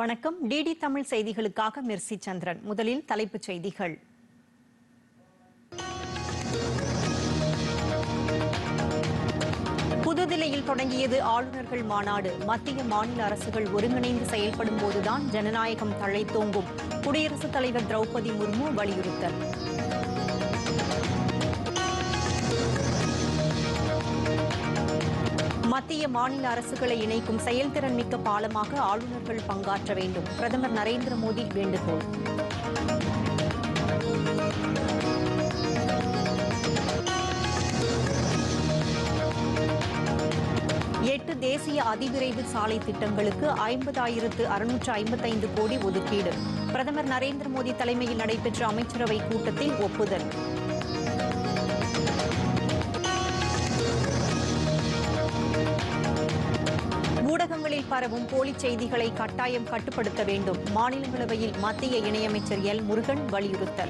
வணக்கம். டிடி தமிழ் செய்திகளுக்காக மெர்சி சந்திரன். முதலில் தலைப்புச் செய்திகள். புதுதில்லியில் தொடங்கியது ஆளுநர்கள் மாநாடு. மத்திய மாநில அரசுகள் ஒருங்கிணைந்து செயல்படும் போதுதான் ஜனநாயகம் தழைத்தோங்கும். குடியரசுத் தலைவர் திரௌபதி முர்மு வலியுறுத்தல். மத்திய மாநில அரசுகளை இணைக்கும் செயல்திறன் மிக்க பாலமாக ஆளுநர்கள் பங்காற்ற வேண்டும். பிரதமர் நரேந்திர மோடி வேண்டுகோள். எட்டு தேசிய அதிவிரைவு சாலை திட்டங்களுக்கு ஐம்பதாயிரத்து அறுநூற்று ஐம்பத்தைந்து கோடி ஒதுக்கீடு. பிரதமர் நரேந்திர மோடி தலைமையில் நடைபெற்ற அமைச்சரவை கூட்டத்தில் ஒப்புதல். பிரச்சாரமும் போலி செய்திகளை கட்டாயம் கட்டுப்படுத்த வேண்டும். மாநிலங்களவையில் மத்திய இணையமைச்சர் எல். முருகன் வலியுறுத்தல்.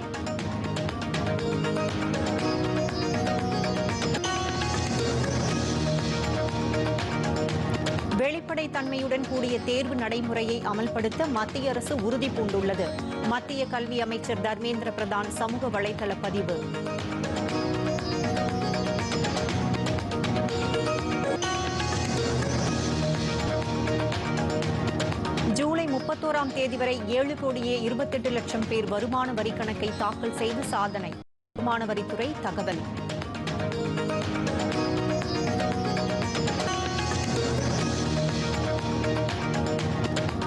வெளிப்படை தன்மையுடன் கூடிய தேர்வு நடைமுறையை அமல்படுத்த மத்திய அரசு உறுதி பூண்டுள்ளது. மத்திய கல்வி அமைச்சர் தர்மேந்திர பிரதான் சமூக வலைதள பதிவு. முப்பத்தோராம் தேதி வரை ஏழு கோடியே இருபத்தெட்டு லட்சம் பேர் வருமான வரி கணக்கை தாக்கல் செய்து சாதனை. வருமான வரித்துறை தகவல்.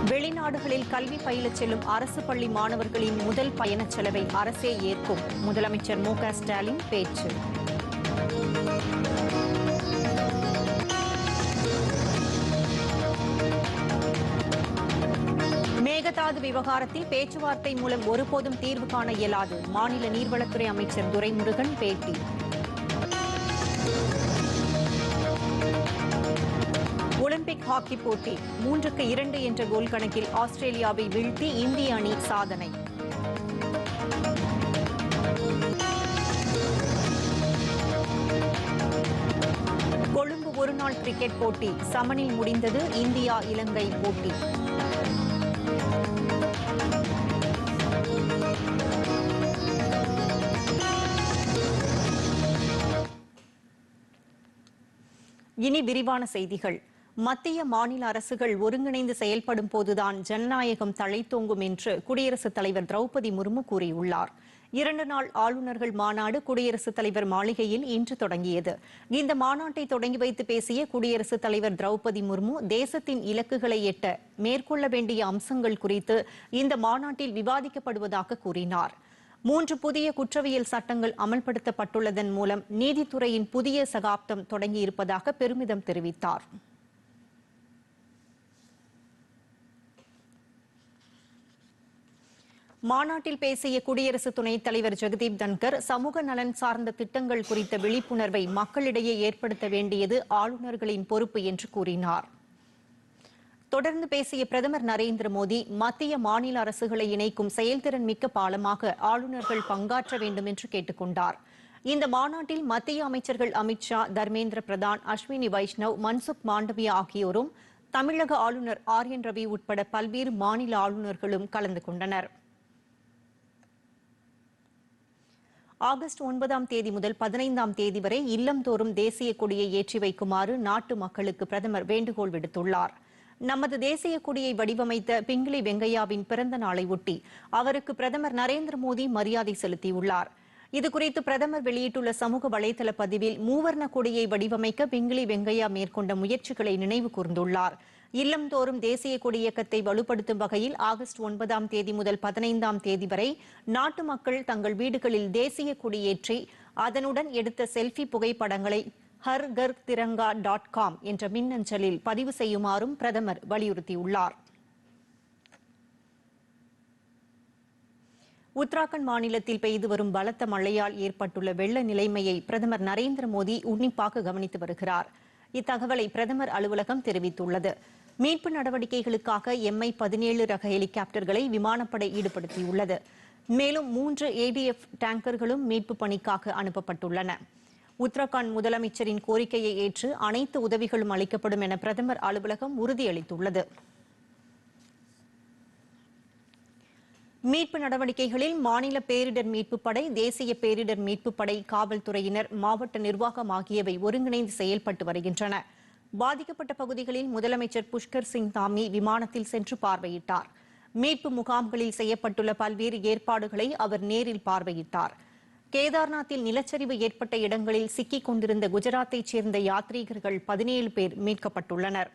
வெளிநாடுகளில் கல்வி பயிலச் செல்லும் அரசு பள்ளி மாணவர்களின் முதல் பயணச் செலவை அரசே ஏற்கும். முதலமைச்சர் மு க ஸ்டாலின் பேச்சு. மேகதாது விவகாரத்தில் பேச்சுவார்த்தை மூலம் ஒருபோதும் தீர்வு காண இயலாது. மாநில நீர்வளத்துறை அமைச்சர் துரைமுருகன் பேட்டி. ஒலிம்பிக் ஹாக்கி போட்டி மூன்றுக்கு இரண்டு என்ற கோல் கணக்கில் ஆஸ்திரேலியாவை வீழ்த்தி இந்திய அணி சாதனை. கொழும்பு ஒருநாள் கிரிக்கெட் போட்டி சமனில் முடிந்தது இந்தியா இலங்கை போட்டி. இனி விரிவான செய்திகள். மத்திய மாநில அரசுகள் ஒருங்கிணைந்து செயல்படும் போதுதான் ஜனநாயகம் தழைத்தோங்கும் என்று குடியரசுத் தலைவர் திரௌபதி முர்மு கூறியுள்ளார். இரண்டு நாள் ஆளுநர்கள் மாநாடு குடியரசுத் தலைவர் மாளிகையில் இன்று தொடங்கியது. இந்த மாநாட்டை தொடங்கி வைத்து பேசிய குடியரசுத் தலைவர் திரௌபதி முர்மு தேசத்தின் இலக்குகளை எட்ட மேற்கொள்ள வேண்டிய அம்சங்கள் குறித்து இந்த மாநாட்டில் விவாதிக்கப்படுவதாக கூறினார். மூன்று புதிய குற்றவியல் சட்டங்கள் அமல்படுத்தப்பட்டுள்ளதன் மூலம் நீதித்துறையின் புதிய சகாப்தம் தொடங்கியிருப்பதாக பெருமிதம் தெரிவித்தார். மாநாட்டில் பேசிய குடியரசு துணைத் தலைவர் ஜெகதீப் தன்கர் சமூக நலன் சார்ந்த திட்டங்கள் குறித்த விழிப்புணர்வை மக்களிடையே ஏற்படுத்த வேண்டியது ஆளுநர்களின் பொறுப்பு என்று கூறினார். தொடர்ந்து பேசிய பிரதமர் நரேந்திர மோடி மத்திய மாநில அரசுகளை இணைக்கும் செயல்திறன் மிக்க பாலமாக ஆளுநர்கள் பங்காற்ற வேண்டும் என்று கேட்டுக்கொண்டார் இந்த மாநாட்டில் மத்திய அமைச்சர்கள் அமித்ஷா தர்மேந்திர பிரதான் அஸ்வினி வைஷ்ணவ் மன்சுக் மாண்டவியா ஆகியோரும் தமிழக ஆளுநர் ஆர் என் ரவி உட்பட பல்வேறு மாநில ஆளுநர்களும் கலந்து கொண்டனர். ஆகஸ்ட் ஒன்பதாம் தேதி முதல் பதினைந்தாம் தேதி வரை இல்லம்தோறும் தேசிய கொடியை ஏற்றி வைக்குமாறு நாட்டு மக்களுக்கு பிரதமர் வேண்டுகோள் விடுத்துள்ளார். நமது தேசிய கொடியை வடிவமைத்த பிங்கிலி வெங்கையாவின் பிறந்த நாளை ஒட்டி அவருக்கு பிரதமர் நரேந்திர மோடி மரியாதை செலுத்தியுள்ளார். இதுகுறித்து பிரதமர் வெளியிட்டுள்ள சமூக வலைதள பதிவில் மூவர்ண கொடியை வடிவமைக்க பிங்கிலி வெங்கையா மேற்கொண்ட முயற்சிகளை நினைவு கூர்ந்துள்ளார். இல்லம்தோறும் தேசிய கொடி இயக்கத்தை வலுப்படுத்தும் வகையில் ஆகஸ்ட் ஒன்பதாம் தேதி முதல் பதினைந்தாம் தேதி வரை நாட்டு மக்கள் தங்கள் வீடுகளில் தேசிய கொடியேற்றி அதனுடன் எடுத்த செல்ஃபி புகைப்படங்களை ஹர் கர் திரங்கா டாட் காம் என்ற மின்னஞ்சலில் பதிவு செய்யுமாறும் பிரதமர் வலியுறுத்தியுள்ளார். உத்தராகண்ட் மாநிலத்தில் பெய்து வரும் பலத்த மழையால் ஏற்பட்டுள்ள வெள்ள நிலைமையை பிரதமர் நரேந்திர மோடி உன்னிப்பாக கவனித்து வருகிறார். இத்தகவலை பிரதமர் அலுவலகம் தெரிவித்துள்ளது. மீட்பு நடவடிக்கைகளுக்காக எம்ஐ பதினேழு ரக ஹெலிகாப்டர்களை விமானப்படை ஈடுபடுத்தியுள்ளது. மேலும் மூன்று ஏடிஎஃப் டேங்கர்களும் மீட்பு பணிக்காக அனுப்பப்பட்டுள்ளன. உத்தரகாண்ட் முதலமைச்சரின் கோரிக்கையை ஏற்று அனைத்து உதவிகளும் அளிக்கப்படும் என பிரதமர் அலுவலகம் உறுதியளித்துள்ளது. மீட்பு நடவடிக்கைகளில் மாநில பேரிடர் மீட்புப் படை தேசிய பேரிடர் மீட்புப் படை காவல்துறையினர் மாவட்ட நிர்வாகம் ஆகியவை ஒருங்கிணைந்து செயல்பட்டு வருகின்றன. பாதிக்கப்பட்ட பகுதிகளில் முதலமைச்சர் புஷ்கர் சிங் தாமி விமானத்தில் சென்று பார்வையிட்டார். மீட்பு முகாம்களில் செய்யப்பட்டுள்ள பல்வேறு ஏற்பாடுகளை அவர் நேரில் பார்வையிட்டார். கேதார்நாத்தில் நிலச்சரிவு ஏற்பட்ட இடங்களில் சிக்கிக் கொண்டிருந்த குஜராத்தைச் சேர்ந்த யாத்ரீகர்கள் பதினேழு பேர் மீட்கப்பட்டுள்ளனர்.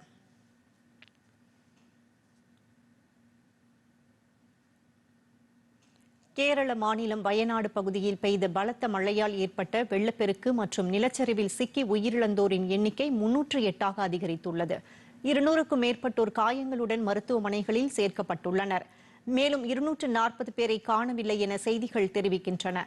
கேரள மாநிலம் வயநாடு பகுதியில் பெய்த பலத்த மழையால் ஏற்பட்ட வெள்ளப்பெருக்கு மற்றும் நிலச்சரிவில் சிக்கி உயிரிழந்தோரின் எண்ணிக்கை முன்னூற்று எட்டாக அதிகரித்துள்ளது. இருநூறுக்கும் மேற்பட்டோர் காயங்களுடன் மருத்துவமனைகளில் சேர்க்கப்பட்டுள்ளனர். மேலும் இருநூற்று நாற்பது பேரை காணவில்லை என செய்திகள் தெரிவிக்கின்றன.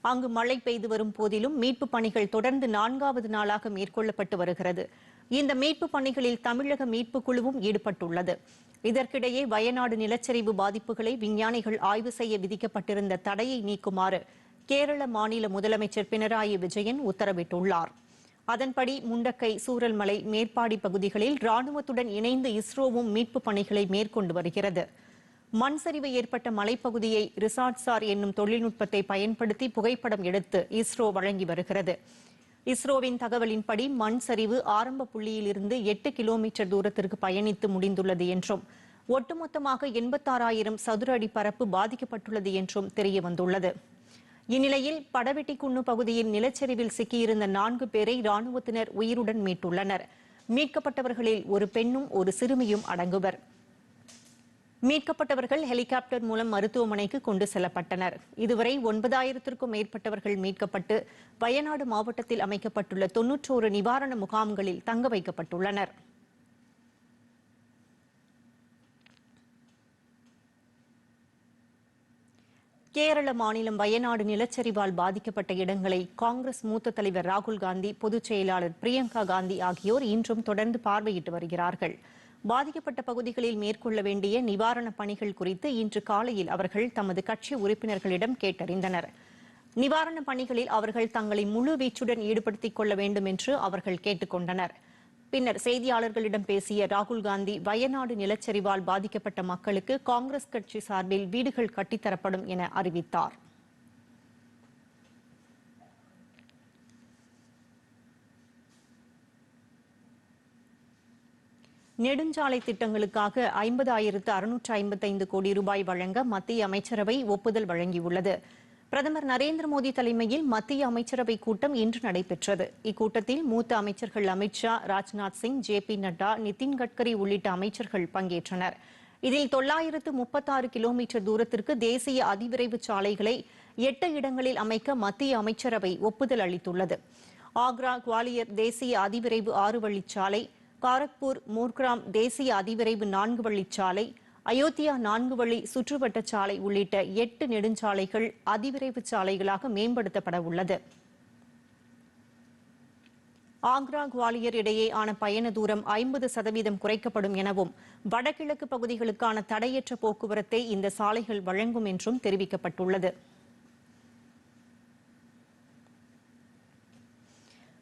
அங்கு மழை பெய்து வரும் போதிலும் மீட்பு பணிகள் தொடர்ந்து நான்காவது நாளாக மேற்கொள்ளப்பட்டு வருகிறது. இந்த மீட்பு பணிகளில் தமிழக மீட்பு குழுவும் ஈடுபட்டுள்ளது. இதற்கிடையே வயநாடு நிலச்சரிவு பாதிப்புகளை விஞ்ஞானிகள் ஆய்வு செய்ய விதிக்கப்பட்டிருந்த தடையை நீக்குமாறு கேரள மாநில முதலமைச்சர் பினராயி விஜயன் உத்தரவிட்டுள்ளார். அதன்படி முண்டக்கை சூரல்மலை மேற்பாடி பகுதிகளில் ராணுவத்துடன் இணைந்து இஸ்ரோவும் மீட்பு பணிகளை மேற்கொண்டு வருகிறது. மண் சரிவு ஏற்பட்ட மலைப்பகுதியை ரிசார்ட்சார் என்னும் தொழில்நுட்பத்தை பயன்படுத்தி புகைப்படம் எடுத்து இஸ்ரோ வழங்கி வருகிறது. இஸ்ரோவின் தகவலின்படி மண் சரிவு ஆரம்ப புள்ளியிலிருந்து எட்டு கிலோமீட்டர் தூரத்திற்கு பயணித்து முடிந்துள்ளது என்றும் ஒட்டுமொத்தமாக எண்பத்தாறாயிரம் சதுர அடி பரப்பு பாதிக்கப்பட்டுள்ளது என்றும் தெரிய வந்துள்ளது இந்நிலையில் படவெட்டிக்குன்னு பகுதியின் நிலச்சரிவில் சிக்கியிருந்த நான்கு பேரை ராணுவத்தினர் உயிருடன் மீட்டுள்ளனர். மீட்கப்பட்டவர்களில் ஒரு பெண்ணும் ஒரு சிறுமியும் அடங்குவர். மீட்கப்பட்டவர்கள் ஹெலிகாப்டர் மூலம் மருத்துவமனைக்கு கொண்டு செல்லப்பட்டனர். இதுவரை ஒன்பதாயிரத்திற்கும் மேற்பட்டவர்கள் மீட்கப்பட்டு வயநாடு மாவட்டத்தில் அமைக்கப்பட்டுள்ள தொன்னூற்றோரு நிவாரண முகாம்களில் தங்க வைக்கப்பட்டுள்ளனர். கேரள மாநிலம் வயநாடு நிலச்சரிவால் பாதிக்கப்பட்ட இடங்களை காங்கிரஸ் மூத்த தலைவர் ராகுல் காந்தி பொதுச் செயலாளர் பிரியங்கா காந்தி ஆகியோர் இன்றும் தொடர்ந்து பார்வையிட்டு வருகிறார்கள். பாதிக்கப்பட்ட பகுதிகளில் மேற்கொள்ள வேண்டிய நிவாரணப் பணிகள் குறித்து இன்று காலையில் அவர்கள் தமது கட்சி உறுப்பினர்களிடம் கேட்டறிந்தனர். நிவாரணப் பணிகளில் அவர்கள் தங்களை முழு வீச்சுடன் ஈடுபடுத்திக் கொள்ள வேண்டும் என்று அவர்கள் கேட்டுக் கொண்டனர். பின்னர் செய்தியாளர்களிடம் பேசிய ராகுல் காந்தி வயநாடு நிலச்சரிவால் பாதிக்கப்பட்ட மக்களுக்கு காங்கிரஸ் கட்சி சார்பில் வீடுகள் கட்டித்தரப்படும் என அறிவித்தார். நெடுஞ்சாலை திட்டங்களுக்காக ஐம்பதாயிரத்து அறுநூற்று ஐம்பத்தைந்து கோடி ரூபாய் வழங்க மத்திய அமைச்சரவை ஒப்புதல் வழங்கியுள்ளது. பிரதமர் நரேந்திர மோடி தலைமையில் மத்திய அமைச்சரவை கூட்டம் இன்று நடைபெற்றது. இக்கூட்டத்தில் மூத்த அமைச்சர்கள் அமித்ஷா ராஜ்நாத் சிங் ஜே பி நட்டா நிதின் கட்கரி உள்ளிட்ட அமைச்சர்கள் பங்கேற்றனர். இதில் தொள்ளாயிரத்து முப்பத்தாறு கிலோமீட்டர் தூரத்திற்கு தேசிய அதிவிரைவு சாலைகளை எட்டு இடங்களில் அமைக்க மத்திய அமைச்சரவை ஒப்புதல் அளித்துள்ளது. ஆக்ரா குவாலியர் தேசிய அதிவிரைவு ஆறு வழிச்சாலை காரக்பூர் மூர்கிராம் தேசிய அதிவிரைவு நான்கு வழிச்சாலை அயோத்தியா நான்கு வழி சுற்றுவட்ட சாலை உள்ளிட்ட எட்டு நெடுஞ்சாலைகள் அதிவிரைவு சாலைகளாக மேம்படுத்தப்பட உள்ளது. ஆக்ரா குவாலியர் இடையேயான பயண தூரம் ஐம்பது சதவீதம் குறைக்கப்படும் எனவும் வடகிழக்கு பகுதிகளுக்கான தடையற்ற போக்குவரத்தை இந்த சாலைகள் வழங்கும் என்றும் தெரிவிக்கப்பட்டுள்ளது.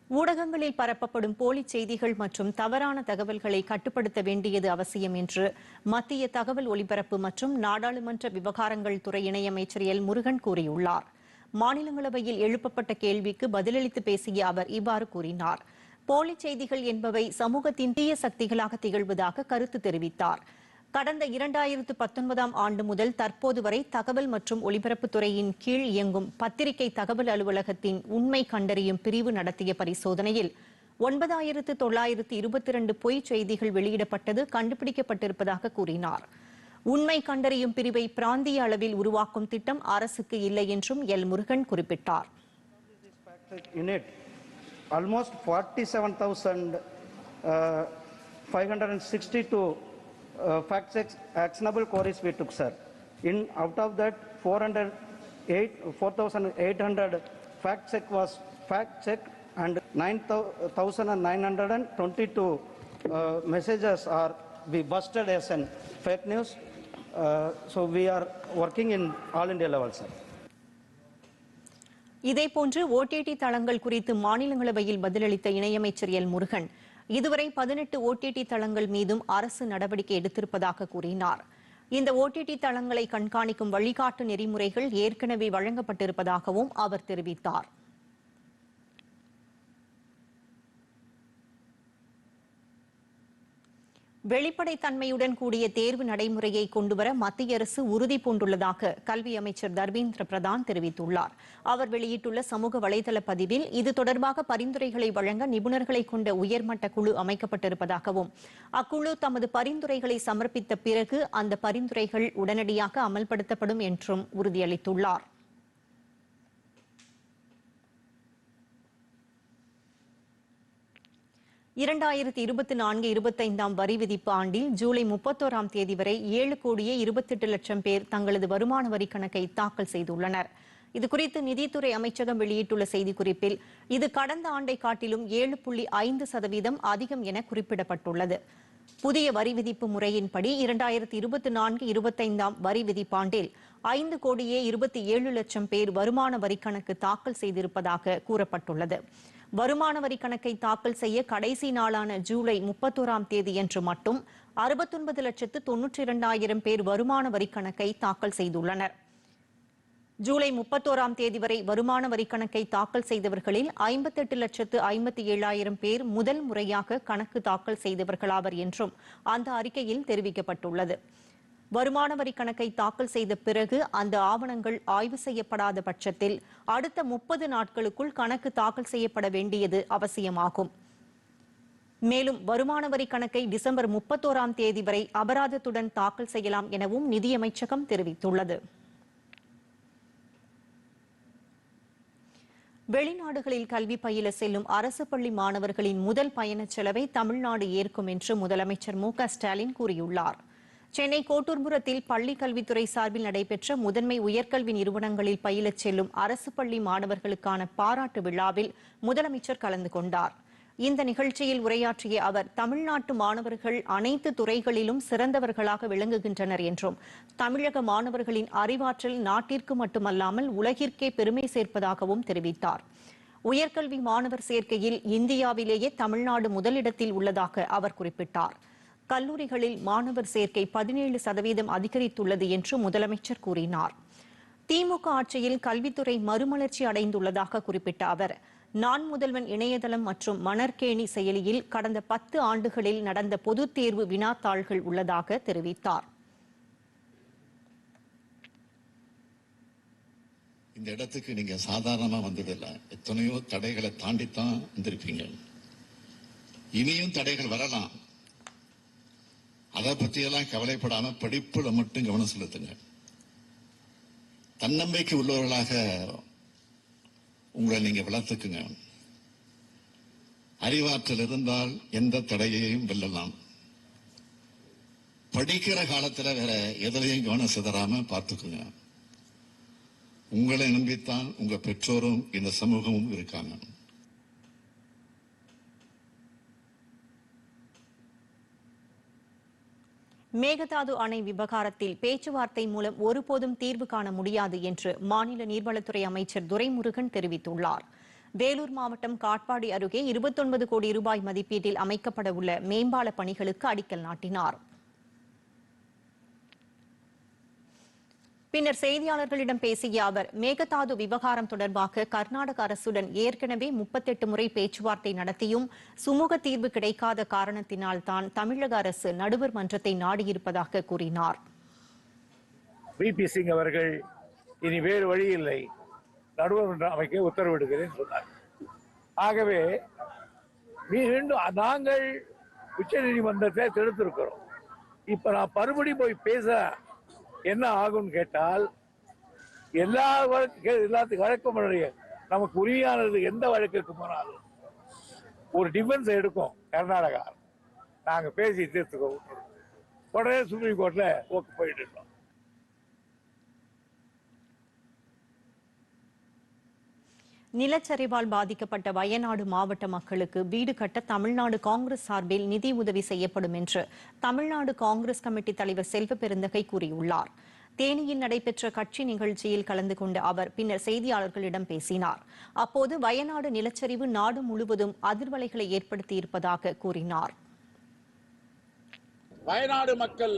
ஊடகங்களில் பரப்பப்படும் போலி செய்திகள் மற்றும் தவறான தகவல்களை கட்டுப்படுத்த வேண்டியது அவசியம் என்று மத்திய தகவல் ஒலிபரப்பு மற்றும் நாடாளுமன்ற விவகாரங்கள் துறை இணையமைச்சர் எல். முருகன் கூறியுள்ளார். மாநிலங்களவையில் எழுப்பப்பட்ட கேள்விக்கு பதிலளித்து பேசிய அவர் இவ்வாறு கூறினார். போலி செய்திகள் என்பவை சமூகத்தின் தீய சக்திகளாக திகழ்வதாக கருத்து தெரிவித்தார். கடந்த இரண்டாயிரத்து பத்தொன்பதாம் ஆண்டு முதல் தற்போது வரை தகவல் மற்றும் ஒலிபரப்புத்துறையின் கீழ் இயங்கும் பத்திரிகை தகவல் அலுவலகத்தின் உண்மை கண்டறியும் பிரிவு நடத்திய பரிசோதனையில் ஒன்பதாயிரத்து தொள்ளாயிரத்து இருபத்தி இரண்டு பொய் செய்திகள் வெளியிடப்பட்டது கண்டுபிடிக்கப்பட்டிருப்பதாக கூறினார். உண்மை கண்டறியும் பிரிவை பிராந்திய அளவில் உருவாக்கும் திட்டம் அரசுக்கு இல்லை என்றும் எல். முருகன் குறிப்பிட்டார். Unit, almost 47,562 uh, facts actionable queries we took, sir. In out of that, 408, 4,800 fact check was fact check, and 9,922 uh, messages are we busted as an fake news. Uh, so we are working in all India level, sir. இதேபோன்று OTT தளங்கள் குறித்து மாநிலங்களவையில் பதிலளித்த இணையமைச்சர் L Murugan இதுவரை பதினெட்டு OTT தளங்கள் மீதும் அரசு நடவடிக்கை எடுத்திருப்பதாக கூறினார். இந்த ஓடிடி தளங்களை கண்காணிக்கும் வழிகாட்டு நெறிமுறைகள் ஏற்கனவே வழங்கப்பட்டிருப்பதாகவும் அவர் தெரிவித்தார். வெளிப்படைத்தன்மையுடன் கூடிய தேர்வு நடைமுறையை கொண்டுவர மத்திய அரசு உறுதி பூண்டுள்ளதாக கல்வி அமைச்சர் தர்மேந்திர பிரதான் தெரிவித்துள்ளார். அவர் வெளியிட்டுள்ள சமூக வலைதள பதிவில் இது தொடர்பாக பரிந்துரைகளை வழங்க நிபுணர்களை கொண்ட உயர்மட்ட குழு அமைக்கப்பட்டிருப்பதாகவும் அக்குழு தமது பரிந்துரைகளை சமர்ப்பித்த பிறகு அந்த பரிந்துரைகள் உடனடியாக அமல்படுத்தப்படும் என்றும் உறுதியளித்துள்ளார். இரண்டாயிரத்தி இருபத்தி நான்கு இருபத்தைந்தாம் வரி விதிப்பு ஆண்டில் ஜூலை முப்பத்தோராம் தேதி வரை ஏழு கோடியே இருபத்தெட்டு லட்சம் பேர் தங்களது வருமான வரி கணக்கை தாக்கல் செய்துள்ளனர். இதுகுறித்து நிதித்துறை அமைச்சகம் வெளியிட்டுள்ள செய்திக்குறிப்பில் இது கடந்த ஆண்டை காட்டிலும் ஏழு புள்ளி ஐந்து சதவீதம் அதிகம் என குறிப்பிடப்பட்டுள்ளது. புதிய வரி விதிப்பு முறையின்படி இரண்டாயிரத்தி இருபத்தி நான்கு இருபத்தைந்தாம் வரி விதிப்பாண்டில் ஐந்து கோடியே இருபத்தி ஏழு லட்சம் பேர் வருமான வரி கணக்கு தாக்கல் செய்திருப்பதாக கூறப்பட்டுள்ளது. வருமான வரி கணக்கை தாக்கல் செய்ய கடைசி நாளான ஜூலை முப்பத்தோராம் தேதியன்று மட்டும் அறுபத்தொன்பது லட்சத்து தொன்னூற்றி இரண்டாயிரம் பேர் வருமான வரி கணக்கை தாக்கல் செய்துள்ளனர். ஜூலை முப்பத்தோராம் தேதி வரை வருமான வரி கணக்கை தாக்கல் செய்தவர்களில் ஐம்பத்தெட்டு லட்சத்து ஐம்பத்தி ஏழாயிரம் பேர் முதல் முறையாக கணக்கு தாக்கல் செய்தவர்களாவர் என்றும் அந்த அறிக்கையில் தெரிவிக்கப்பட்டுள்ளது. வருமான வரி கணக்கை தாக்கல் செய்த பிறகு அந்த ஆவணங்கள் ஆய்வு செய்யப்படாத பட்சத்தில் அடுத்த முப்பது நாட்களுக்குள் கணக்கு தாக்கல் செய்யப்பட வேண்டியது அவசியமாகும். மேலும் வருமான வரி கணக்கை டிசம்பர் முப்பத்தோராம் தேதி வரை அபராதத்துடன் தாக்கல் செய்யலாம் எனவும் நிதியமைச்சகம் தெரிவித்துள்ளது. வெளிநாடுகளில் கல்வி பயில செல்லும் அரசு பள்ளி மாணவர்களின் முதல் பயணச் செலவை தமிழ்நாடு ஏற்கும் என்று முதலமைச்சர் மு க ஸ்டாலின் கூறியுள்ளார். சென்னை கோட்டூர்புரத்தில் பள்ளி கல்வித்துறை சார்பில் நடைபெற்ற முதன்மை உயர்கல்வி நிறுவனங்களில் பயிலச் செல்லும் அரசு பள்ளி மாணவர்களுக்கான பாராட்டு விழாவில் முதலமைச்சர் கலந்து கொண்டார். இந்த நிகழ்ச்சியில் உரையாற்றிய அவர் தமிழ்நாட்டு மாணவர்கள் அனைத்து துறைகளிலும் சிறந்தவர்களாக விளங்குகின்றனர் என்றும் தமிழக மாணவர்களின் அறிவாற்றல் நாட்டிற்கு மட்டுமல்லாமல் உலகிற்கே பெருமை சேர்ப்பதாகவும் தெரிவித்தார். உயர்கல்வி மாணவர் சேர்க்கையில் இந்தியாவிலேயே தமிழ்நாடு முதலிடத்தில் உள்ளதாக அவர் குறிப்பிட்டார். கல்லூரிகளில் மாணவர் சேர்க்கை பதினேழு சதவீதம் அதிகரித்துள்ளது என்று முதலமைச்சர் கூறினார். திமுக ஆட்சியில் கல்வித்துறை மறுமலர்ச்சி அடைந்துள்ளதாக குறிப்பிட்ட அவர் நான் முதல்வன் இணையதளம் மற்றும் மணற்கேணி செயலியில் கடந்த பத்து ஆண்டுகளில் நடந்த பொதுத் தேர்வு வினாத்தாள்கள் உள்ளதாக தெரிவித்தார். இந்த இடத்துக்கு நீங்க சாதாரணமா வந்ததில்லை. எத்தனையோ தடைகளை தாண்டித்தான் வந்திருப்பீங்க இனியும் தடைகள் வரலாம். அதை பற்றியெல்லாம் கவலைப்படாம படிப்புல மட்டும் கவனம் செலுத்துங்க. தன்னம்பிக்கை உள்ளவர்களாக உங்களை நீங்க வளர்த்துக்குங்க. அறிவாற்றல் இருந்தால் எந்த தடையையும் வெல்லலாம். படிக்கிற காலத்துல வேற எதிலையும் கவனம் சிதறாம பார்த்துக்குங்க. உங்களை நம்பித்தான் உங்க பெற்றோரும் இந்த சமூகமும் இருக்காங்க. மேகதாது அணை விவகாரத்தில் பேச்சுவார்த்தை மூலம் ஒருபோதும் தீர்வு காண முடியாது என்று மாநில நீர்வளத்துறை அமைச்சர் துரைமுருகன் தெரிவித்துள்ளார். வேலூர் மாவட்டம் காட்பாடி அருகே இருபத்தொன்பது கோடி ரூபாய் மதிப்பீட்டில் அமைக்கப்பட உள்ள மேம்பால பணிகளுக்கு அடிக்கல் நாட்டினார். பின்னர் செய்தியாளர்களிடம் பேசிய அவர் மேகதாது விவகாரம் தொடர்பாக கர்நாடக அரசுடன் ஏற்கனவே முப்பத்தெட்டு முறை பேச்சுவார்த்தை நடத்தியும் சுமூக தீர்வு கிடைக்காத காரணத்தினால் தான் தமிழக அரசு நடுவர் மன்றத்தை நாடியிருப்பதாக கூறினார். பிபி சிங் அவர்கள் இனி வேறு வழி இல்லை. நடுவர் மன்றம் அமைக்க உத்தரவிடுகிறேன் சொன்னார். ஆகவே மீண்டும் நாங்கள் உச்ச நீதிமன்றத்தை தடுத்திருக்கிறோம் இப்ப நான் மறுபடி போய் பேச என்ன ஆகும்னு கேட்டால் எல்லா வழக்கு எல்லாத்துக்கும் வழக்கும் நமக்கு உரிமையானது எந்த வழக்குக்கு போனாலும் ஒரு டிஃபென்ஸ் எடுக்கும் கர்நாடகா நாங்கள் பேசி தீர்த்துக்கோ உடனே சுப்ரீம் கோர்ட்டில் ஓக்கு போயிட்டு இருக்கோம். நிலச்சரிவால் பாதிக்கப்பட்ட வயநாடு மாவட்ட மக்களுக்கு வீடு கட்ட தமிழ்நாடு காங்கிரஸ் சார்பில் நிதி உதவி செய்யப்படும் என்று தமிழ்நாடு காங்கிரஸ் கமிட்டி தலைவர் செல்வ பெருந்தகை கூறியுள்ளார். தேனியில் நடைபெற்ற கட்சி நிகழ்ச்சியில் கலந்து கொண்ட அவர் பின்னர் செய்தியாளர்களிடம் பேசினார். அப்போது வயநாடு நிலச்சரிவு நாடு முழுவதும் அதிர்வலைகளை ஏற்படுத்தியிருப்பதாக கூறினார். வயநாடு மக்கள்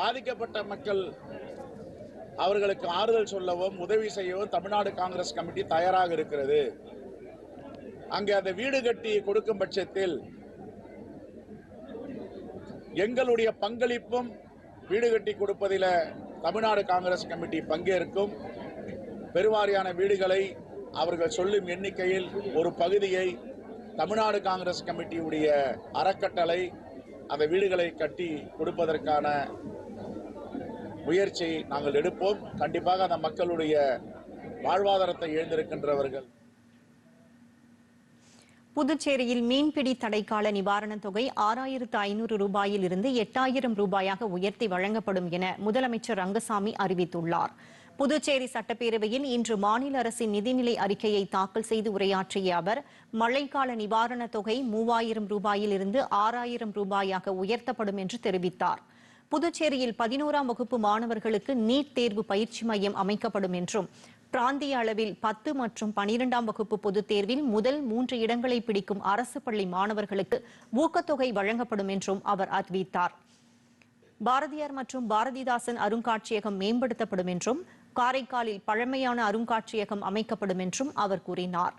பாதிக்கப்பட்ட மக்கள் அவர்களுக்கு ஆறுதல் சொல்லவும் உதவி செய்யவும் தமிழ்நாடு காங்கிரஸ் கமிட்டி தயாராக இருக்கிறது. அங்கே அந்த வீடு கட்டி கொடுக்கும் பட்சத்தில் எங்களுடைய பங்களிப்பும் வீடு கட்டி கொடுப்பதில் தமிழ்நாடு காங்கிரஸ் கமிட்டி பங்கேற்கும். பெருவாரியான வீடுகளை அவர்கள் சொல்லும் எண்ணிக்கையில் ஒரு பகுதியை தமிழ்நாடு காங்கிரஸ் கமிட்டியுடைய அறக்கட்டளை அந்த வீடுகளை கட்டி கொடுப்பதற்கான முயற்சி நாங்கள் எடுப்போம். கண்டிப்பாக அந்த மக்களுடைய வாழ்வாதாரத்தை எழுந்திருக்கின்றவர்கள் புதுச்சேரியில் மீன்பிடி தடைக்கால நிவாரணத் தொகை ஆறாயிரத்து ஐநூறு ரூபாயில் இருந்து எட்டாயிரம் ரூபாயாக உயர்த்தி வழங்கப்படும் என முதலமைச்சர் ரங்கசாமி அறிவித்துள்ளார். புதுச்சேரி சட்டப்பேரவையில் இன்று மாநில அரசின் நிதிநிலை அறிக்கையை தாக்கல் செய்து உரையாற்றிய அவர் மழைக்கால நிவாரணத் தொகை மூவாயிரம் ரூபாயில் இருந்து ஆறாயிரம் ரூபாயாக உயர்த்தப்படும் என்று தெரிவித்தார். புதுச்சேரியில் பதினோராம் வகுப்பு மாணவர்களுக்கு நீட் தேர்வு பயிற்சி மையம் அமைக்கப்படும் என்றும் பிராந்திய அளவில் பத்து மற்றும் பனிரெண்டாம் வகுப்பு பொதுத் தேர்வில் முதல் மூன்று இடங்களை பிடிக்கும் அரசு பள்ளி மாணவர்களுக்கு ஊக்கத்தொகை வழங்கப்படும் என்றும் அவர் அறிவித்தார். பாரதியார் மற்றும் பாரதிதாசன் அருங்காட்சியகம் மேம்படுத்தப்படும் என்றும் காரைக்காலில் பழமையான அருங்காட்சியகம் அமைக்கப்படும் என்றும் அவர் கூறினார்.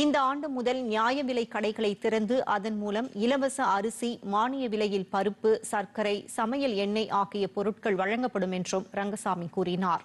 இந்த ஆண்டு முதல் நியாய விலை கடைகளை திறந்து அதன் மூலம் இலவச அரிசி மானிய விலையில் பருப்பு சர்க்கரை சமையல் எண்ணெய் ஆகிய பொருட்கள் வழங்கப்படும் என்றும் ரங்கசாமி கூறினார்.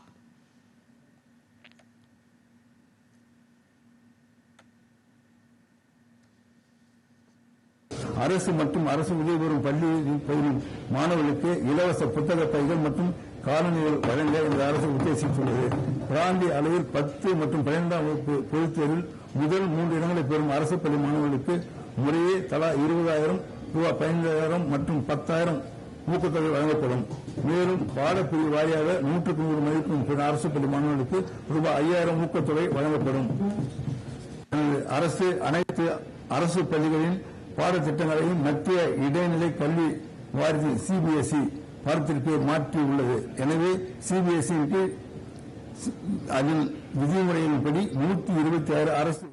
அரசு மற்றும் அரசு உதவி பெறும் பள்ளி பயிலும் மாணவர்களுக்கு இலவச புத்தக பைகள் மற்றும் காலணிகள் வழங்க இந்த அரசு உத்தேசித்துள்ளது. பிராந்திய அளவில் பத்து மற்றும் பன்னிரெண்டாம் வகுப்பு பொதுத்தேர்வில் முதல் மூன்று இடங்களை பெறும் அரசு பள்ளி மாணவர்களுக்கு முறையே தலா இருபதாயிரம் ரூபாய் பதினைந்தாயிரம் மற்றும் பத்தாயிரம் ஊக்கத்தொகை வழங்கப்படும். மேலும் பாடப்பிரிவு வாரியாக நூற்றுக்கு நூறு மதிப்பெண் பெறும் அரசு பள்ளி மாணவர்களுக்கு ரூபாய் ஐயாயிரம் ஊக்கத்தொகை வழங்கப்படும். அரசு அனைத்து அரசு பள்ளிகளின் பாடத்திட்டங்களையும் மத்திய இடைநிலை கல்வி வாரிய சிபிஎஸ்இ பாடத்திற்கு மாற்றியுள்ளது. எனவே சிபிஎஸ்இ அதில் விதிமுறையின்படி நூற்றி இருபத்தி ஆறு அரசு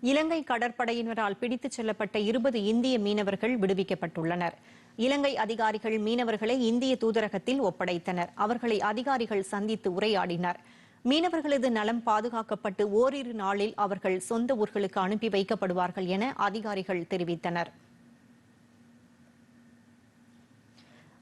இலங்கை கடற்படையினரால் பிடித்துச் செல்லப்பட்ட இருபது இந்திய மீனவர்கள் விடுவிக்கப்பட்டுள்ளனர். இலங்கை அதிகாரிகள் மீனவர்களை இந்திய தூதரகத்தில் ஒப்படைத்தனர். அவர்களை அதிகாரிகள் சந்தித்து உரையாடினர். மீனவர்களது நலம் பாதுகாக்கப்பட்டு ஓரிரு நாளில் அவர்கள் சொந்த ஊர்களுக்கு அனுப்பி வைக்கப்படுவார்கள் என அதிகாரிகள் தெரிவித்தனர்.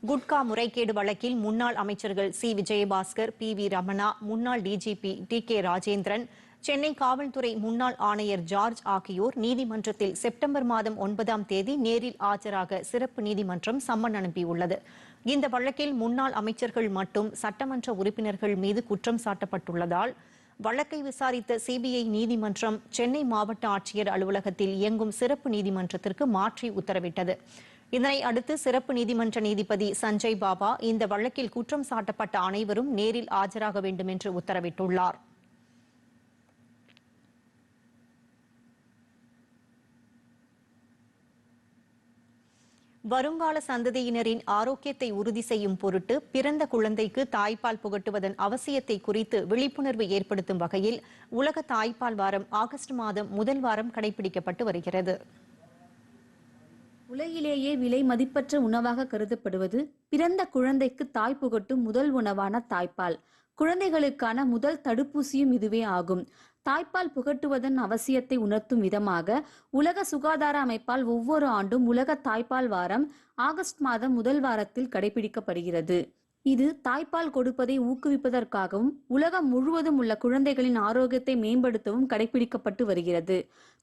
குட்கா முறைகேடு வழக்கில் முன்னாள் அமைச்சர்கள் C. Vijayabaskar P. V. Ramana முன்னாள் DGP T. K. Rajendran Chennai காவல்துறை முன்னாள் ஆணையர் ஜார்ஜ் ஆகியோர் நீதிமன்றத்தில் செப்டம்பர் மாதம் ஒன்பதாம் தேதி நேரில் ஆஜராக சிறப்பு நீதிமன்றம் சம்மன் அனுப்பியுள்ளது. இந்த வழக்கில் முன்னாள் அமைச்சர்கள் மட்டும் சட்டமன்ற உறுப்பினர்கள் மீது குற்றம் சாட்டப்பட்டுள்ளதால் வழக்கை விசாரித்த சிபிஐ நீதிமன்றம் சென்னை மாவட்ட ஆட்சியர் அலுவலகத்தில் இயங்கும் சிறப்பு நீதிமன்றத்திற்கு மாற்றி உத்தரவிட்டது. இதனை அடுத்து சிறப்பு நீதிமன்ற நீதிபதி சஞ்சய் பாபா இந்த வழக்கில் குற்றம் சாட்டப்பட்ட அனைவரும் நேரில் ஆஜராக வேண்டும் என்று உத்தரவிட்டுள்ளார். வருங்கால சந்ததியினரின் ஆரோக்கியத்தை உறுதி செய்யும் பொருட்டு பிறந்த குழந்தைக்கு தாய்ப்பால் புகட்டுவதன் அவசியத்தை குறித்து விழிப்புணர்வு ஏற்படுத்தும் வகையில் உலக தாய்ப்பால் வாரம் ஆகஸ்ட் மாதம் முதல் வாரம் கடைபிடிக்கப்பட்டு வருகிறது. உலகிலேயே விலை மதிப்பற்ற உணவாக கருதப்படுவது பிறந்த குழந்தைக்கு தாய் புகட்டும் முதல் உணவான தாய்ப்பால். குழந்தைகளுக்கான முதல் தடுப்பூசியும் இதுவே ஆகும். தாய்ப்பால் புகட்டுவதன் அவசியத்தை உணர்த்தும் விதமாக உலக சுகாதார அமைப்பால் ஒவ்வொரு ஆண்டும் உலக தாய்ப்பால் வாரம் ஆகஸ்ட் மாதம் முதல் வாரத்தில் கடைபிடிக்கப்படுகிறது. இது தாய்ப்பால் கொடுப்பதை ஊக்குவிப்பதற்காகவும் உலகம் முழுவதும் உள்ள குழந்தைகளின் ஆரோக்கியத்தை மேம்படுத்தவும் கடைபிடிக்கப்பட்டு வருகிறது.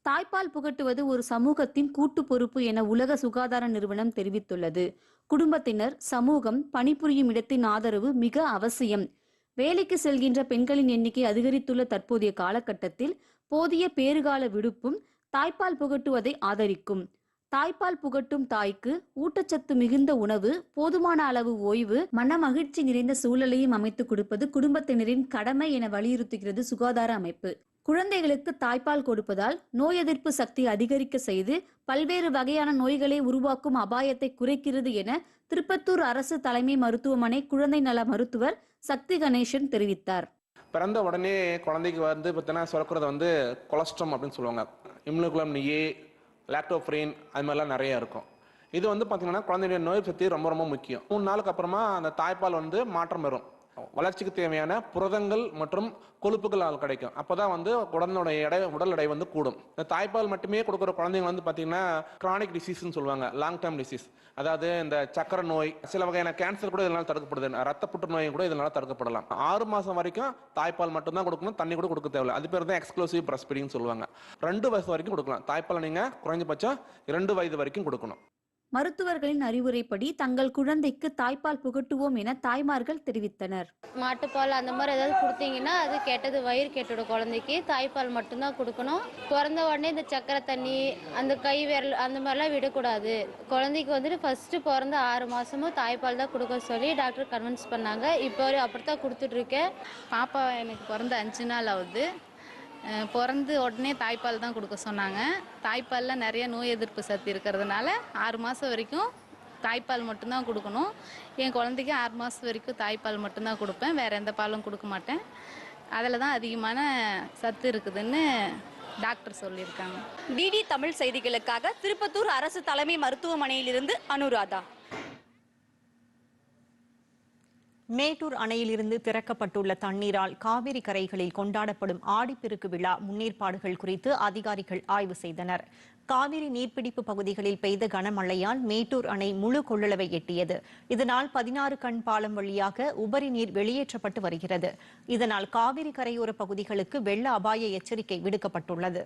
தாய்ப்பால் புகட்டுவது ஒரு சமூகத்தின் கூட்டு பொறுப்பு என உலக சுகாதார நிறுவனம் தெரிவித்துள்ளது. குடும்பத்தினர் சமூகம் பணிபுரியும் இடத்தின் ஆதரவு மிக அவசியம். வேலைக்கு செல்கின்ற பெண்களின் எண்ணிக்கை அதிகரித்துள்ள தற்போதைய காலகட்டத்தில் போதிய பேறுகால விடுப்பும் தாய்ப்பால் புகட்டுவதை ஆதரிக்கும். தாய்ப்பால் புகட்டும் தாய்க்கு ஊட்டச்சத்து மிகுந்த உணவு போதுமான அளவு ஓய்வு மன மகிழ்ச்சி நிறைந்த சூழலையும் அமைத்துக் கொடுப்பது குடும்பத்தினரின் கடமை என வலியுறுத்துகிறது சுகாதார அமைப்பு. குழந்தைகளுக்கு தாய்ப்பால் கொடுப்பதால் நோய் எதிர்ப்பு சக்தி அதிகரிக்க செய்து பல்வேறு வகையான நோய்களை உருவாக்கும் அபாயத்தை குறைக்கிறது என திருப்பத்தூர் அரசு தலைமை மருத்துவமனை குழந்தை நல மருத்துவர் சக்தி கணேசன் தெரிவித்தார். பிறந்த உடனே குழந்தைக்கு வந்து பார்த்தீங்கன்னா சுரக்கிறது வந்து கொலஸ்ட்ரம் அப்படின்னு சொல்லுவாங்க. இம்யூனோகுலம் ஏ லாக்டோஃப்ரீன் அது மாதிரிலாம் நிறைய இருக்கும். இது வந்து பார்த்தீங்கன்னா குழந்தையுடைய நோய் சக்தி ரொம்ப ரொம்ப முக்கியம். மூணு நாளுக்கு அப்புறமா அந்த தாய்ப்பால் வந்து மாற்றம் வரும். வளர்ச்சிக்கு தேவையான புரதங்கள் மற்றும் கொழுப்புகள் அது கிடைக்கும். அப்பதான் வந்து குழந்தையோட எடை உடல் எடை வந்து கூடும். இந்த தாய்ப்பால் மட்டுமே கொடுக்குற குழந்தைங்க வந்து பார்த்தீங்கன்னா கிரானிக் டிசீஸ்னு சொல்லுவாங்க லாங் டேர்ம் டிசீஸ் அதாவது இந்த சக்கரை நோய் சில வகையான கேன்சர் கூட இதனால் தடுக்கப்படுது. ரத்த புற்றுநோயும் கூட இதனால தடுக்கப்படலாம். ஆறு மாதம் வரைக்கும் தாய்ப்பால் மட்டும்தான் கொடுக்கணும் தண்ணி கூட கொடுக்க தேவையில்ல. அது பேர் தான் எக்ஸ்க்ளூசிவ் பிரஸ்ட் சொல்லுவாங்க. ரெண்டு வயசு வரைக்கும் கொடுக்கலாம். தாய்ப்பால் நீங்கள் குறைஞ்சபட்சம் இரண்டு வயது வரைக்கும் கொடுக்கணும். மருத்துவர்களின் அறிவுரைப்படி தங்கள் குழந்தைக்கு தாய்ப்பால் புகட்டுவோம் என தாய்மார்கள் தெரிவித்தனர். மாட்டுப்பால் அந்த மாதிரி ஏதாவது கொடுத்தீங்கன்னா அது கெட்டது வயிறு கெட்டுடும் குழந்தைக்கு. தாய்ப்பால் மட்டும்தான் கொடுக்கணும். பிறந்த உடனே இந்த சக்கரை தண்ணி அந்த கை விரல் அந்த மாதிரிலாம் விடக்கூடாது. குழந்தைக்கு வந்துட்டு ஃபர்ஸ்ட் பிறந்த ஆறு மாசமும் தாய்ப்பால் தான் கொடுக்க சொல்லி டாக்டர் கன்வின்ஸ் பண்ணாங்க. இப்போ அப்படித்தான் கொடுத்துட்டு இருக்கேன். பாப்பா எனக்கு பிறந்த அஞ்சு நாள் ஆகுது. பிறந்து உடனே தாய்ப்பால் தான் கொடுக்க சொன்னாங்க. தாய்ப்பாலில் நிறைய நோய் எதிர்ப்பு சக்தி இருக்கிறதுனால ஆறு மாதம் வரைக்கும் தாய்ப்பால் மட்டும்தான் கொடுக்கணும். என் குழந்தைக்கு ஆறு மாதம் வரைக்கும் தாய்ப்பால் மட்டும்தான் கொடுப்பேன். வேறு எந்த பாலும் கொடுக்க மாட்டேன். அதில் தான் அதிகமான சத்து இருக்குதுன்னு டாக்டர் சொல்லியிருக்காங்க. டிடி தமிழ் செய்திகளுக்காக திருப்பத்தூர் அரசு தலைமை மருத்துவமனையிலிருந்து அனுராதா. மேட்டூர் அணையிலிருந்து திறக்கப்பட்டுள்ள தண்ணீரால் காவிரி கரைகளில் கொண்டாடப்படும் ஆடிப்பெருக்கு விழா முன்னேற்பாடுகள் குறித்து அதிகாரிகள் ஆய்வு செய்தனர். காவிரி நீர்பிடிப்பு பகுதிகளில் பெய்த கனமழையால் மேட்டூர் அணை முழு கொள்ளளவை எட்டியது. இதனால் பதினாறு கண் பாலம் வழியாக உபரி நீர் வெளியேற்றப்பட்டு வருகிறது. இதனால் காவிரி கரையோர பகுதிகளுக்கு வெள்ள அபாய எச்சரிக்கை விடுக்கப்பட்டுள்ளது.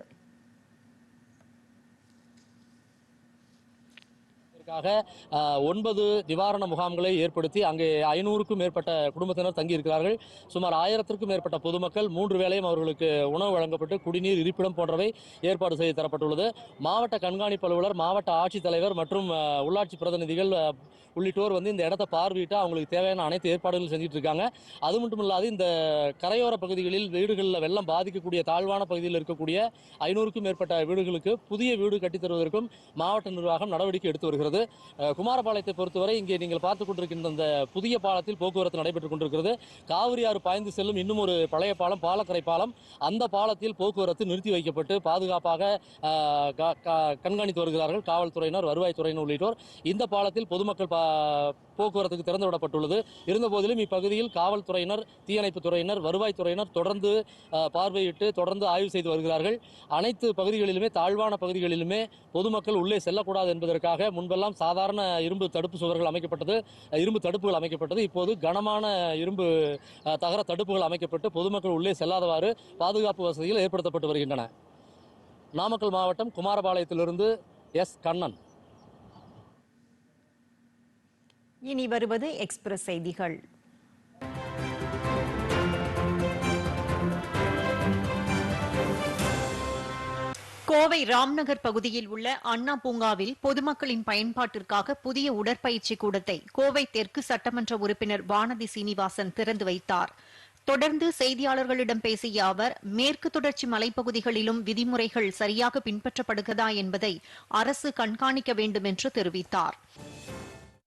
இதற்காக ஒன்பது நிவாரண முகாம்களை ஏற்படுத்தி அங்கே ஐநூறுக்கும் மேற்பட்ட குடும்பத்தினர் தங்கியிருக்கிறார்கள். சுமார் ஆயிரத்திற்கும் மேற்பட்ட பொதுமக்கள் மூன்று வேளையும் அவர்களுக்கு உணவு வழங்கப்பட்டு குடிநீர் இருப்பிடம் போன்றவை ஏற்பாடு செய்து தரப்பட்டுள்ளது. மாவட்ட கண்காணிப்பு அலுவலர் மாவட்ட ஆட்சித்தலைவர் மற்றும் உள்ளாட்சி பிரதிநிதிகள் உள்ளிட்டோர் வந்து இந்த இடத்தை பார்வையிட்டு அவங்களுக்கு தேவையான அனைத்து ஏற்பாடுகளும் செஞ்சுட்டு இருக்காங்க அது மட்டும் இல்லாது இந்த கரையோர பகுதிகளில் வீடுகளில் வெள்ளம் பாதிக்கக்கூடிய தாழ்வான பகுதியில் இருக்கக்கூடிய ஐநூறுக்கும் மேற்பட்ட வீடுகளுக்கு புதிய வீடு கட்டித்தருவதற்கும் மாவட்ட நிர்வாகம் நடவடிக்கை எடுத்து வருகிறது. குமாரபாளையத்தை பொறுத்தவரை இங்கே நீங்கள் பார்த்துக் கொண்டிருக்கின்ற இந்த புதிய பாலத்தில் போக்குவரத்து நடைபெற்றுக் கொண்டிருக்கிறது. காவிரி ஆறு பாய்ந்து செல்லும் இன்னும் ஒரு பழைய பாலம் பாலக்கரை பாலம். அந்த பாலத்தில் போக்குவரத்து நிறுத்தி வைக்கப்பட்டு பாதுகாப்பாக க- க- கண்காணித்து வருகிறார்கள். காவல்துறையினர் வருவாய்த்துறையினர் உள்ளிட்டோர். இந்த பாலத்தில் பொதுமக்கள் பா- போக்குவரத்துக்கு திறந்து விடப்பட்டுள்ளது. இருந்தபோதிலும் இப்பகுதியில் காவல்துறையினர் தீயணைப்பு துறையினர் வருவாய்த்துறையினர் தொடர்ந்து பார்வையிட்டு தொடர்ந்து ஆய்வு செய்து வருகிறார்கள். அனைத்து பகுதிகளிலுமே தாழ்வான பகுதிகளிலுமே பொதுமக்கள் உள்ளே செல்லக்கூடாது என்பதற்காக முன்பெல்லாம் சாதாரண இரும்பு தடுப்பு சுவர்கள் அமைக்கப்பட்டது. இரும்பு தடுப்புகள் அமைக்கப்பட்டது. இப்போது கனமான இரும்பு தகர தடுப்புகள் அமைக்கப்பட்டு பொதுமக்கள் உள்ளே செல்லாதவாறு பாதுகாப்பு வசதிகள் ஏற்படுத்தப்பட்டு வருகின்றன. நாமக்கல் மாவட்டம் குமாரபாளையத்திலிருந்து எஸ். கண்ணன். இனி வருவது எக்ஸ்பிரஸ் செய்திகள். கோவை ராம்நகர் பகுதியில் உள்ள அண்ணா பூங்காவில் பொதுமக்களின் பயன்பாட்டிற்காக புதிய உடற்பயிற்சி கூடத்தை கோவை தெற்கு சட்டமன்ற உறுப்பினர் வானதி சீனிவாசன் திறந்து வைத்தார். தொடர்ந்து செய்தியாளர்களிடம் பேசிய அவர் மேற்கு தொடர்ச்சி மலைப்பகுதிகளிலும் விதிமுறைகள் சரியாக பின்பற்றப்படுகிறதா என்பதை அரசு கண்காணிக்க வேண்டும் என்று தெரிவித்தார்.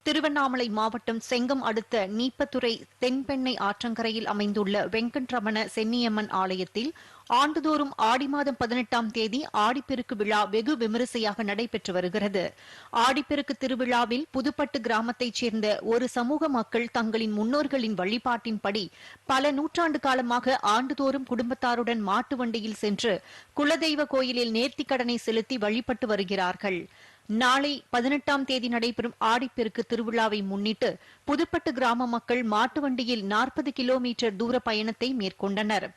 திருவண்ணாமலை மாவட்டம் செங்கம் அடுத்த நீப்பத்துறை தென்பெண்ணை ஆற்றங்கரையில் அமைந்துள்ள வெங்கட்ரமண சென்னியம்மன் ஆலயத்தில் ஆண்டுதோறும் ஆடி மாதம் பதினெட்டாம் தேதி ஆடிப்பெருக்கு விழா வெகு விமரிசையாக நடைபெற்று வருகிறது. ஆடிப்பெருக்கு திருவிழாவில் புதுப்பட்டு கிராமத்தைச் சேர்ந்த ஒரு சமூக மக்கள் தங்களின் முன்னோர்களின் வழிபாட்டின்படி பல நூற்றாண்டு காலமாக ஆண்டுதோறும் குடும்பத்தாருடன் மாட்டு வண்டியில் சென்று குலதெய்வ கோயிலில் நேர்த்திக் கடனை செலுத்தி வழிபட்டு வருகிறார்கள். நாளை பதினெட்டாம் தேதி நடைபெறும் ஆடிப்பெருக்கு திருவிழாவை முன்னிட்டு புதுப்பட்டு கிராம மக்கள் மாட்டு வண்டியில் நாற்பது கிலோமீட்டர் தூர பயணத்தை மேற்கொண்டனர்.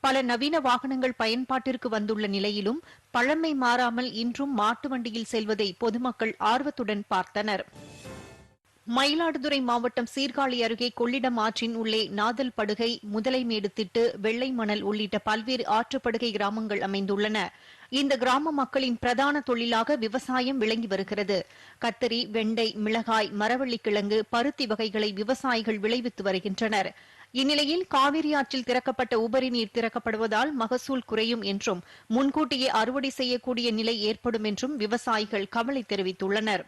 பல நவீன வாகனங்கள் பயன்பாட்டிற்கு வந்துள்ள நிலையிலும் பழமை மாறாமல் இன்றும் மாட்டு வண்டியில் செல்வதை பொதுமக்கள் ஆர்வத்துடன் பார்த்தனர். மயிலாடுதுறை மாவட்டம் சீர்காழி அருகே கொள்ளிடம் ஆற்றின் உள்ளே நாதல் படுகை முதலைமேடு திட்டு வெள்ளை மணல் உள்ளிட்ட பல்வேறு ஆற்றுப்படுகை கிராமங்கள் அமைந்துள்ளன. இந்த கிராம மக்களின் பிரதான தொழிலாக விவசாயம் விளங்கி வருகிறது. கத்தரி வெண்டை மிளகாய் மரவள்ளிக்கிழங்கு பருத்தி வகைகளை விவசாயிகள் விளைவித்து வருகின்றனர். இந்நிலையில் காவிரி ஆற்றில் திறக்கப்பட்ட உபரி நீர் திறக்கப்படுவதால் மகசூல் குறையும் என்றும் முன்கூட்டியே அறுவடை செய்யக்கூடிய நிலை ஏற்படும் என்றும் விவசாயிகள் கவலை தெரிவித்துள்ளனர்.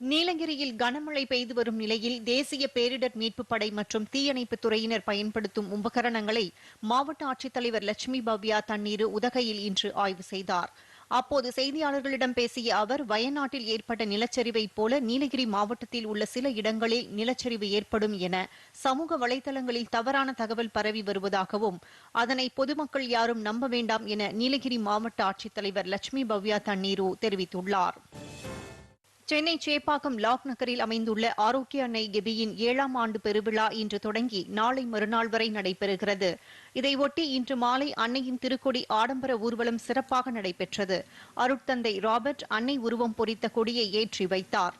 நீலகிரியில் கனமழை பெய்து வரும் நிலையில் தேசிய பேரிடர் மீட்புப் படை மற்றும் தீயணைப்பு துறையினர் பயன்படுத்தும் உபகரணங்களை மாவட்ட ஆட்சித்தலைவர் லட்சுமி பவ்யா தண்ணீர் உதகையில் இன்று ஆய்வு செய்தார். அப்போது செய்தியாளர்களிடம் பேசிய அவர் வயநாட்டில் ஏற்பட்ட நிலச்சரிவைப் போல நீலகிரி மாவட்டத்தில் உள்ள சில இடங்களில் நிலச்சரிவு ஏற்படும் என சமூக வலைதளங்களில் தவறான தகவல் பரவி வருவதாகவும் அதனை பொதுமக்கள் யாரும் நம்ப வேண்டாம் என நீலகிரி மாவட்ட ஆட்சித்தலைவர் லட்சுமி பவ்யா தண்ணீரு தெரிவித்துள்ளார். சென்னை சேப்பாக்கம் லாக் நகரில் அமைந்துள்ள ஆரோக்கிய அன்னை கெபியின் ஏழாம் ஆண்டு பெருவிழா இன்று தொடங்கி நாளை மறுநாள் வரை நடைபெறுகிறது. இதையொட்டி இன்று மாலை அன்னையின் திருக்கொடி ஆடம்பர ஊர்வலம் சிறப்பாக நடைபெற்றது. அருட்தந்தை ராபர்ட் அன்னை உருவம் பொறித்த கொடியை ஏற்றி வைத்தார்.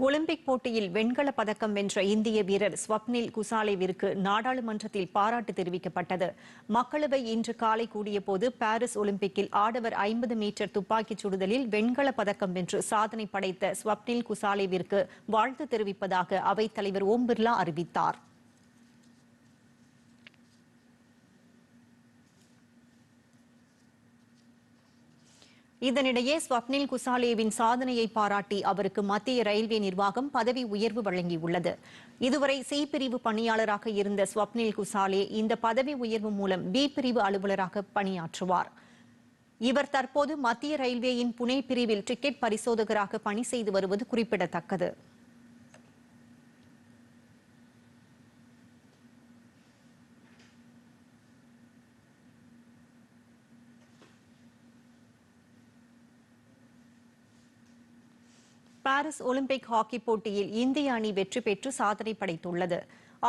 ஒலிம்பிக் போட்டியில் வெண்கல பதக்கம் வென்ற இந்திய வீரர் ஸ்வப்னில் குசாலேவிற்கு நாடாளுமன்றத்தில் பாராட்டு தெரிவிக்கப்பட்டது. மக்களவை இன்று காலை கூடியபோது பாரிஸ் ஒலிம்பிக்கில் ஆடவர் ஐம்பது மீட்டர் துப்பாக்கிச் சுடுதலில் வெண்கல பதக்கம் வென்று சாதனை படைத்த ஸ்வப்னில் குசாலேவிற்கு வாழ்த்து தெரிவிப்பதாக அவைத் தலைவர் ஓம் பிர்லா அறிவித்தார். இதனிடையே ஸ்வப்னில் குசாலேவின் சாதனையை பாராட்டி அவருக்கு மத்திய ரயில்வே நிர்வாகம் பதவி உயர்வு வழங்கியுள்ளது. இதுவரை சி பிரிவு பணியாளராக இருந்த ஸ்வப்னில் குசாலே இந்த பதவி உயர்வு மூலம் பி பிரிவு அலுவலராக பணியாற்றுவார். இவர் தற்போது மத்திய ரயில்வேயின் புனே பிரிவில் டிக்கெட் பரிசோதகராக பணி செய்து வருவது குறிப்பிடத்தக்கது. பாரிஸ் ஒலிம்பிக் ஹாக்கி போட்டியில் இந்திய அணி வெற்றி பெற்று சாதனை படைத்துள்ளது.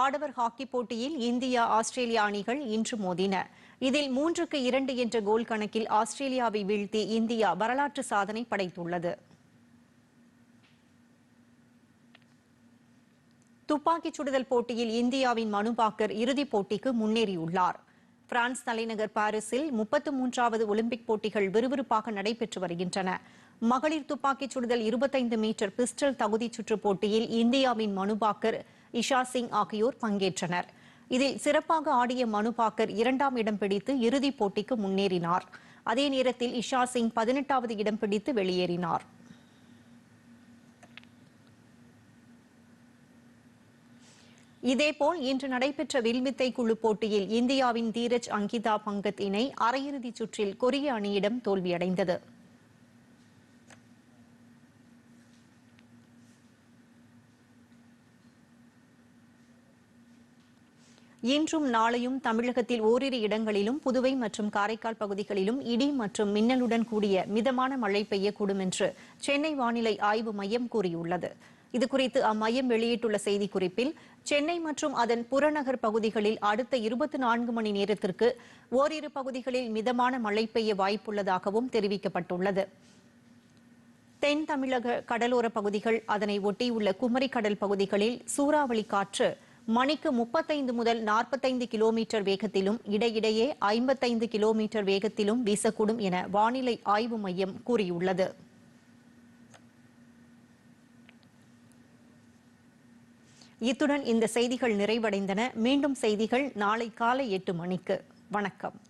ஆடவர் ஹாக்கி போட்டியில் இந்தியா ஆஸ்திரேலியா அணிகள் இன்று மோதின. இதில் மூன்றுக்கு இரண்டு என்ற கோல் கணக்கில் ஆஸ்திரேலியாவை வீழ்த்தி இந்தியா வரலாற்று சாதனை படைத்துள்ளது. துப்பாக்கிச் சுடுதல் போட்டியில் இந்தியாவின் மனு பாக்கர் இறுதிப் போட்டிக்கு முன்னேறியுள்ளார். பிரான்ஸ் தலைநகர் பாரிஸில் முப்பத்து மூன்றாவது ஒலிம்பிக் போட்டிகள் விறுவிறுப்பாக நடைபெற்று வருகின்றன. மகளிர் துப்பாக்கிச் சுடுதல் இருபத்தைந்து மீட்டர் பிஸ்டல் தகுதிச் சுற்று போட்டியில் இந்தியாவின் மனுபாக்கர் இஷா சிங் ஆகியோர் பங்கேற்றனர். இதில் சிறப்பாக ஆடிய மனுபாக்கர் இரண்டாம் இடம் பிடித்து இறுதிப் போட்டிக்கு முன்னேறினார். அதே நேரத்தில் இஷா சிங் பதினெட்டாவது இடம் பிடித்து வெளியேறினார். இதேபோல் இன்று நடைபெற்ற வில்வித்தை குழு போட்டியில் இந்தியாவின் தீரஜ் அங்கிதா பங்கத் இணை அரையிறுதிச் சுற்றில் கொரிய அணியிடம் தோல்வியடைந்தது. இன்றும் நாளையும் தமிழகத்தில் ஓரிரு இடங்களிலும் புதுவை மற்றும் காரைக்கால் பகுதிகளிலும் இடி மற்றும் மின்னலுடன் கூடிய மிதமான மழை பெய்யக்கூடும் என்று சென்னை வானிலை ஆய்வு மையம் கூறியுள்ளது. இது குறித்து அம்மையம் வெளியிட்டுள்ள செய்திக்குறிப்பில் சென்னை மற்றும் அதன் புறநகர் பகுதிகளில் அடுத்த இருபத்தி நான்கு மணி நேரத்திற்கு ஓரிரு பகுதிகளில் மிதமான மழை பெய்ய வாய்ப்புள்ளதாகவும் தெரிவிக்கப்பட்டுள்ளது. தென் தமிழக கடலோர பகுதிகள் அதனை ஒட்டியுள்ள குமரி கடல் பகுதிகளில் சூறாவளி காற்று மணிக்கு முப்பத்தைந்து முதல் நாற்பத்தைந்து கிலோமீட்டர் வேகத்திலும் இடையிடையே ஐம்பத்தைந்து கிலோமீட்டர் வேகத்திலும் வீசக்கூடும் என வானிலை ஆய்வு மையம் கூறியுள்ளது. இத்துடன் இந்த செய்திகள் நிறைவடைந்தன. மீண்டும் செய்திகள் நாளை காலை எட்டு மணிக்கு. வணக்கம்.